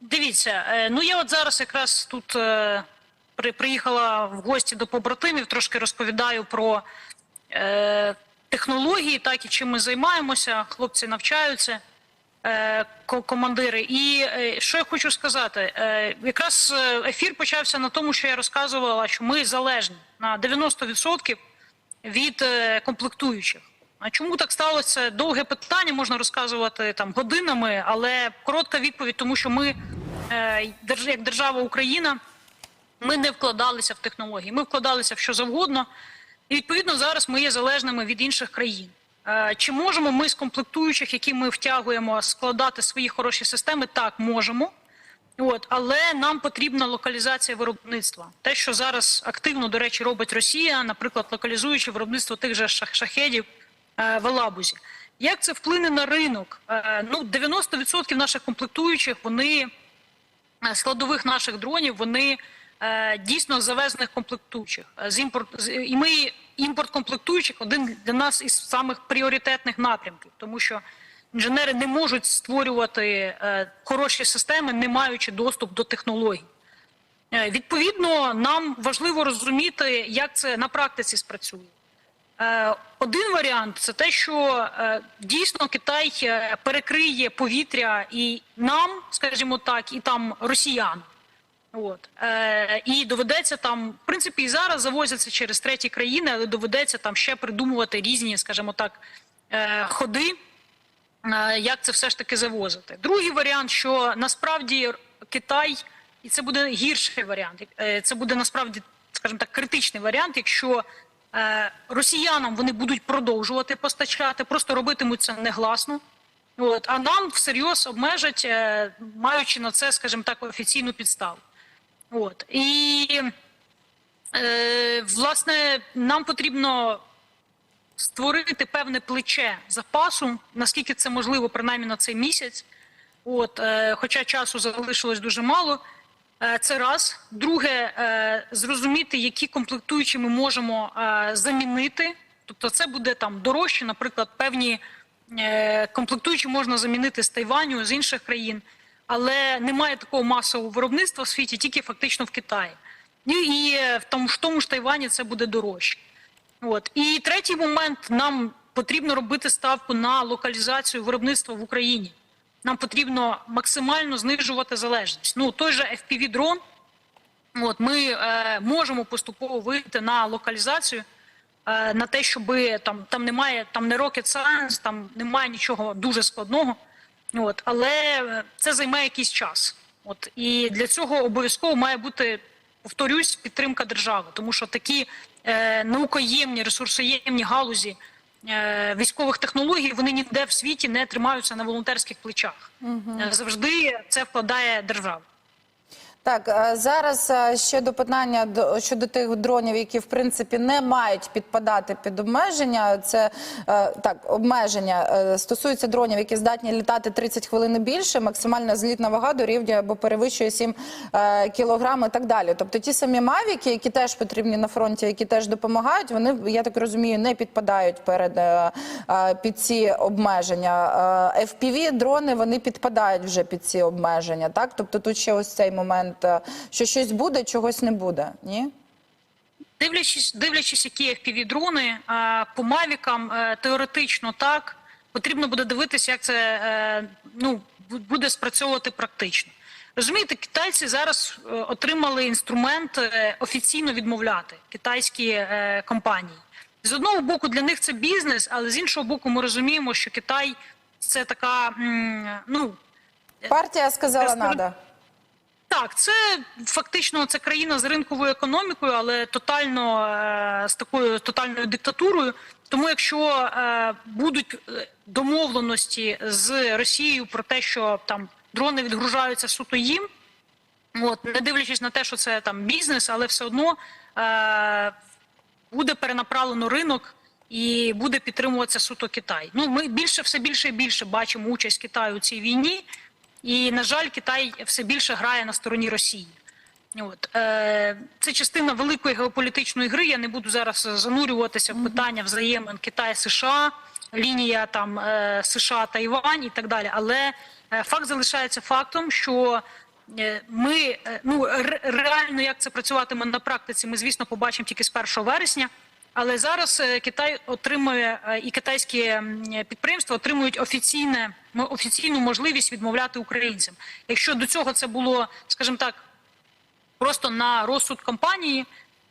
Дивіться, е, ну я от зараз якраз тут е, при, приїхала в гості до побратимів, трошки розповідаю про е, технології, так і чим ми займаємося. Хлопці навчаються, е, командири. І е, що я хочу сказати, е, якраз е, ефір почався на тому, що я розказувала, що ми залежні на 90% від е, комплектуючих. А чому так сталося? Довге питання можна розказувати там годинами, але коротка відповідь, тому що ми, е, як держава Україна, ми не вкладалися в технології, ми вкладалися в що завгодно, і відповідно зараз ми є залежними від інших країн. Е, Чи можемо ми з комплектуючих, які ми втягуємо, складати свої хороші системи? Так, можемо. От, але нам потрібна локалізація виробництва. Те, що зараз активно, до речі, робить Росія, наприклад, локалізуючи виробництво тих же шах- шахедів в Алабузі. Як це вплине на ринок? Е, ну, 90% наших комплектуючих, вони е, складових наших дронів, вони е, дійсно завезених комплектуючих. Е, З імпорт, і ми імпорт комплектуючих один для нас із самих пріоритетних напрямків, тому що інженери не можуть створювати е, хороші системи, не маючи доступ до технологій. Е, Відповідно, нам важливо розуміти, як це на практиці спрацює. Е, Один варіант це те, що е, дійсно Китай е, перекриє повітря і нам, скажімо так, і там росіян. От і доведеться там, в принципі, і зараз завозяться через треті країни, але доведеться там ще придумувати різні, скажімо так, ходи, як це все ж таки завозити. Другий варіант, що насправді Китай, і це буде гірший варіант. Це буде насправді, скажімо так, критичний варіант, якщо росіянам вони будуть продовжувати постачати, просто робитимуть це негласно. От, а нам всерйоз обмежать, е, маючи на це, скажімо так, офіційну підставу. От і е, власне нам потрібно створити певне плече запасу, наскільки це можливо, принаймні на цей місяць. От, е, хоча часу залишилось дуже мало. Е, Це раз. Друге, е, зрозуміти, які комплектуючі ми можемо е, замінити. Тобто, це буде там дорожче, наприклад, певні комплектуючі можна замінити з Тайваню, з інших країн, але немає такого масового виробництва в світі, тільки фактично в Китаї. І, і е, в тому, в тому ж Тайвані це буде дорожче. От і третій момент нам потрібно робити ставку на локалізацію виробництва в Україні. Нам потрібно максимально знижувати залежність. Ну той же fpv дрон От ми е, можемо поступово вийти на локалізацію, е, на те, щоб там, там немає, там не rocket science, там немає нічого дуже складного. От, але е, це займе якийсь час. От і для цього обов'язково має бути, повторюсь, підтримка держави, тому що такі е, наукоємні, ресурсоємні галузі військових технологій вони ніде в світі не тримаються на волонтерських плечах. Угу. Завжди це вкладає держава. Так, е, зараз ще до питання до- щодо тих дронів, які в принципі не мають підпадати під обмеження. Це е, так, обмеження е, стосується дронів, які здатні літати 30 хвилин і більше. Максимальна злітна вага дорівнює або перевищує 7 е, кілограм і так далі. Тобто ті самі мавіки, які теж потрібні на фронті, які теж допомагають, вони я так розумію, не підпадають перед під ці обмеження. FPV дрони вони підпадають вже під ці обмеження. Так, тобто тут ще ось цей момент, е, що щось буде, чогось не буде. Ні. Дивлячись, дивлячись, які fpv дрони е, по мавікам е, теоретично так потрібно буде дивитися, як це ну буде спрацьовувати практично. Розумієте, китайці зараз отримали інструмент офіційно відмовляти китайські компанії. З одного боку, для них це бізнес, але з іншого боку, ми розуміємо, що Китай це така ну Партія сказала надо. Так, це фактично це країна з ринковою економікою, але тотально е, з такою тотальною диктатурою. Тому, якщо е, будуть е, домовленості з Росією про те, що там дрони відгружаються суто їм, от не дивлячись на те, що це там бізнес, але все одно е, буде перенаправлено ринок. І буде підтримуватися суто Китай. Ну ми більше все більше і більше бачимо участь Китаю у цій війні, і на жаль, Китай все більше грає на стороні Росії. От е, це частина великої геополітичної гри. Я не буду зараз занурюватися в питання взаємин Китай США, лінія там е, США Тайвань і так далі. Але е, факт залишається фактом, що е, ми е, ну ре- реально як це працюватиме на практиці, ми звісно побачимо тільки з 1 вересня. Але зараз е, Китай отримує е, і китайські підприємства отримують офіційне офіційну можливість відмовляти українцям. Якщо до цього це було, скажімо так, просто на розсуд компанії,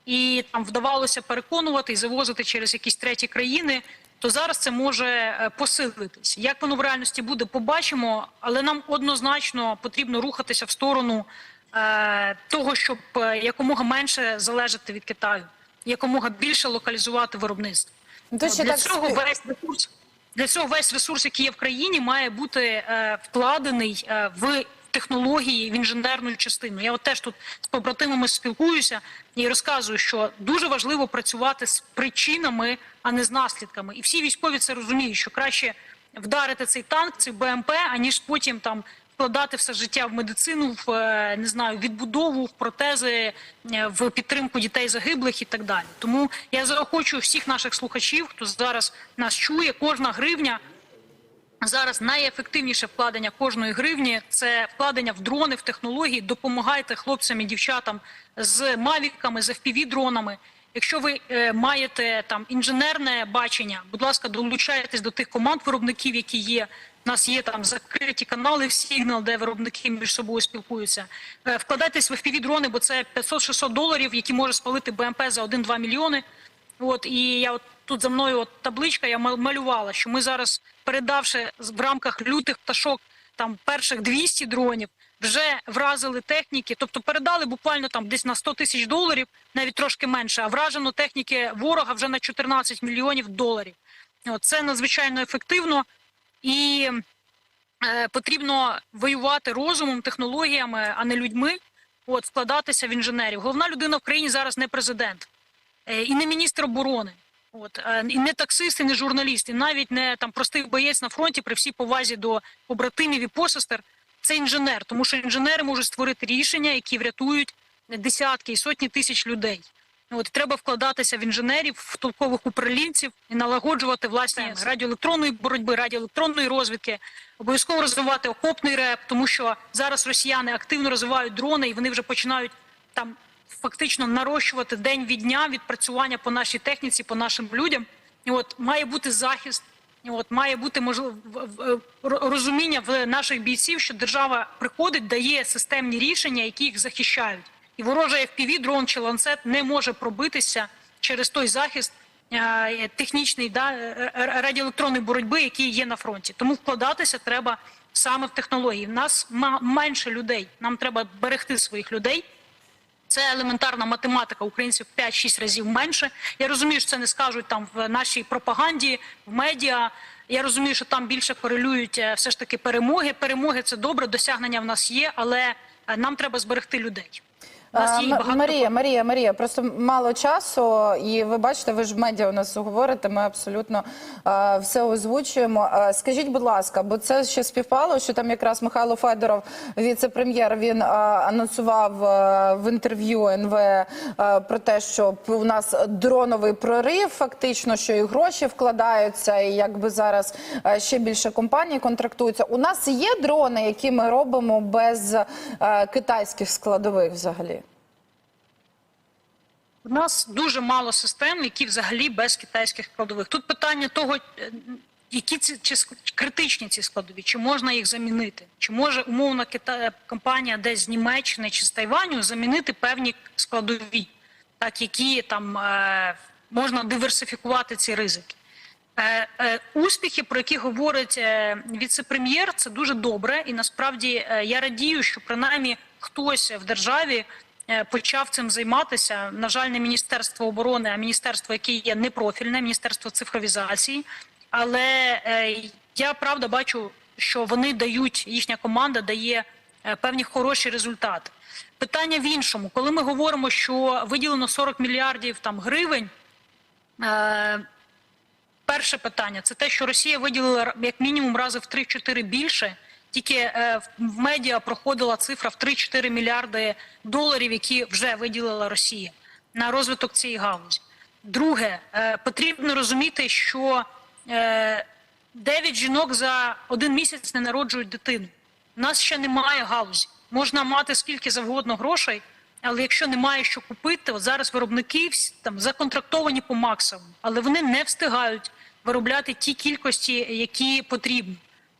і там вдавалося переконувати і завозити через якісь треті країни, то зараз це може е, посилитись. Як воно в реальності буде, побачимо, але нам однозначно потрібно рухатися в сторону е, того, щоб якомога менше залежати від Китаю, якомога більше локалізувати виробництво. Ну, то Для так цього весь ресурс для цього весь ресурс, який є в країні, має бути е, вкладений е, в технології, в інженерну частину. Я от теж тут з побратимами спілкуюся і розказую, що дуже важливо працювати з причинами, а не з наслідками. І всі військові це розуміють, що краще вдарити цей танк, цей БМП, аніж потім там вкладати все життя в медицину, в е, не знаю, відбудову, в протези, е, в підтримку дітей загиблих і так далі. Тому я заохочую всіх наших слухачів, хто зараз нас чує, кожна гривня. Зараз найефективніше вкладення кожної гривні це вкладення в дрони, в технології. Допомагайте хлопцям і дівчатам з мавіками, з FPV-дронами. Якщо ви е, маєте там інженерне бачення, будь ласка, долучайтесь до тих команд виробників, які є. У нас є там закриті канали в Signal, де виробники між собою спілкуються. Е, Вкладайтесь в FPV-дрони, бо це 500-600 доларів, які може спалити БМП за 1-2 мільйони. От і я от тут за мною от табличка, я мал- малювала, що ми зараз, передавши в рамках лютих пташок там перших 200 дронів, вже вразили техніки, тобто передали буквально там десь на 100 тисяч доларів, навіть трошки менше, а вражено техніки ворога вже на 14 мільйонів доларів. Це надзвичайно ефективно і е, потрібно воювати розумом, технологіями, а не людьми. От вкладатися в інженерів. Головна людина в країні зараз не президент е, і не міністр оборони. От е, і не таксист, і не журналіст, і навіть не там простий боєць на фронті при всій повазі до побратимів і посестер. Це інженер, тому що інженери можуть створити рішення, які врятують десятки і сотні тисяч людей. От треба вкладатися в інженерів, в толкових управлінців і налагоджувати власні радіоелектронної боротьби, радіоелектронної розвідки, обов'язково розвивати окопний реп, тому що зараз росіяни активно розвивають дрони, і вони вже починають там фактично нарощувати день від дня відпрацювання по нашій техніці, по нашим людям. І от має бути захист. І От має бути можливо розуміння в наших бійців, що держава приходить, дає системні рішення, які їх захищають, і ворожий FPV, дрон чи ланцет не може пробитися через той захист е, технічний да, е, е, радіоелектронної боротьби, який є на фронті. Тому вкладатися треба саме в технології. В нас менше людей. Нам треба берегти своїх людей. Це елементарна математика українців 5-6 разів менше. Я розумію, що це не скажуть там в нашій пропаганді, в медіа. Я розумію, що там більше корелюють все ж таки перемоги. Перемоги це добре, досягнення в нас є, але нам треба зберегти людей. У нас є багато. Марія, Марія, Марія, просто мало часу, і ви бачите, ви ж в медіа у нас говорите. Ми абсолютно а, все озвучуємо. А, скажіть, будь ласка, бо це ще співпало, що там якраз Михайло Федоров, віце-прем'єр, він анонсував в інтерв'ю НВ про те, що у нас дроновий прорив, фактично, що і гроші вкладаються, і якби зараз ще більше компаній контрактуються. У нас є дрони, які ми робимо без китайських складових взагалі. У нас дуже мало систем, які взагалі без китайських складових. Тут питання того, е, які ці чи критичні ці складові, чи можна їх замінити, чи може умовна кита... компанія десь з Німеччини чи з Тайваню замінити певні складові, так які там е, можна диверсифікувати ці ризики. Е, е, успіхи, про які говорить е, віце-прем'єр, це дуже добре, і насправді е, я радію, що принаймні хтось в державі е, почав цим займатися. На жаль, не міністерство оборони, а міністерство, яке є непрофільне, міністерство цифровізації. Але е, я правда бачу, що вони дають, їхня команда дає е, певні хороші результати. Питання в іншому, коли ми говоримо, що виділено 40 мільярдів там гривень. Е, Перше питання це те, що Росія виділила як мінімум рази в 3-4 більше. Тільки е, в- медіа проходила цифра в 3-4 мільярди доларів, які вже виділила Росія на розвиток цієї галузі. Друге, е, потрібно розуміти, що е, 9 жінок за один місяць не народжують дитину. У нас ще немає галузі. Можна мати скільки завгодно грошей, але якщо немає що купити, от зараз виробники там законтрактовані по максимуму, але вони не встигають виробляти ті кількості, які потрібні,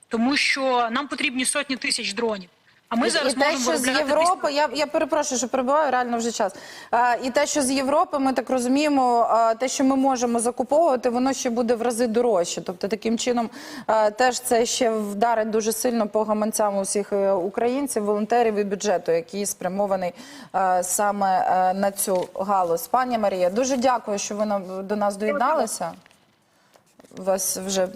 тому що нам потрібні сотні тисяч дронів. А ми зараз і те, можемо що з Європи, я, я перепрошую, що перебуваю, реально вже час. Е, і те, що з Європи, ми так розуміємо, е, те, що ми можемо закуповувати, воно ще буде в рази дорожче. Тобто, таким чином, е, теж це ще вдарить дуже сильно по гаманцям усіх е, українців, волонтерів і бюджету, який спрямований е, саме е, на цю галузь. Пані Марія, дуже дякую, що ви нам- до нас доєдналися. Вас вже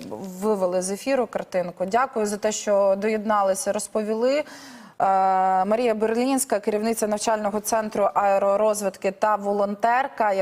вивели з ефіру картинку. Дякую за те, що доєдналися, розповіли. Е, Марія Берлінська, керівниця навчального центру аеророзвитки та волонтерка,